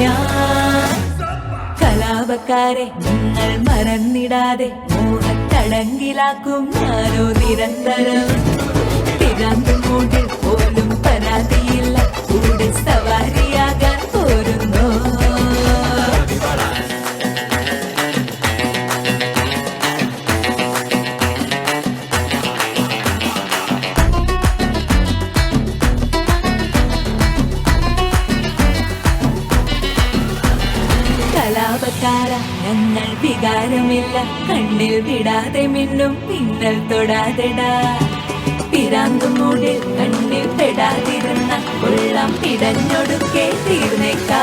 ഞാൻ. കലാപക്കാരെ നിങ്ങൾ മറന്നിടാതെ മോഹത്തടങ്കിലാക്കും ഞാനോ നിരന്തരം. കലാപക്കാര ഞങ്ങൾ വികാരമില്ല. കണ്ണിൽ വിടാതെ മിന്നും പിന്നൽ തൊടാതെടാ. പിരാന്തുമൂടിൽ കണ്ണിൽ പെടാതിരുന്ന കൊള്ളം പിടഞ്ഞൊടുക്കേ തീർന്നേക്കാ.